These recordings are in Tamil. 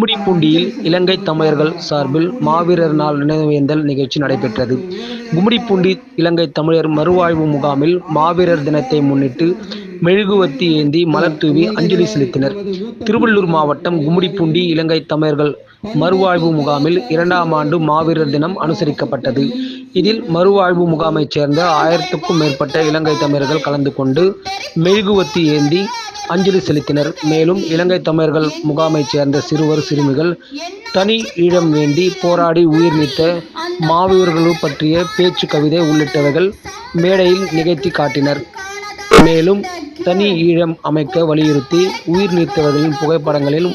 கும்மிடிப்பூண்டியில் இலங்கை தமிழர்கள் சார்பில் மாவீரர் நாள் நினைவேந்தல் நிகழ்ச்சி நடைபெற்றது. கும்மிடிப்பூண்டி இலங்கை தமிழர் மறுவாழ்வு முகாமில் மாவீரர் தினத்தை முன்னிட்டு மெழுகுவத்தி ஏந்தி மலர் தூவி அஞ்சலி செலுத்தினர். திருவள்ளூர் மாவட்டம் கும்மிடிப்பூண்டி இலங்கை தமிழர்கள் மறுவாழ்வு முகாமில் இரண்டாம் ஆண்டு மாவீரர் தினம் அனுசரிக்கப்பட்டது. இதில் மறுவாழ்வு முகாமைச் சேர்ந்த ஆயிரத்துக்கும் மேற்பட்ட இலங்கை தமிழர்கள் கலந்து கொண்டு மெழுகுவத்தி ஏந்தி அஞ்சலி செலுத்தினர். மேலும் இலங்கை தமிழர்கள் முகாமைச் சேர்ந்த சிறுவர் சிறுமிகள் தனி ஈழம் வேண்டி போராடி உயிர் நீத்த மாவீரர்கள் பற்றிய பேச்சு கவிதை உள்ளிட்டவைகள் மேடையில் நிகழ்த்தி காட்டினர். மேலும் தனி ஈழம் அமைக்க வலியுறுத்தி உயிர் நீத்தவர்களின் புகைப்படங்களில்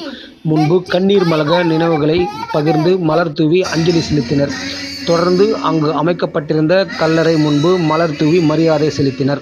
முன்பு கண்ணீர் மலக நினைவுகளை பகிர்ந்து மலர் தூவி அஞ்சலி செலுத்தினர். தொடர்ந்து அங்கு அமைக்கப்பட்டிருந்த கல்லறை முன்பு மலர் தூவி மரியாதை செலுத்தினர்.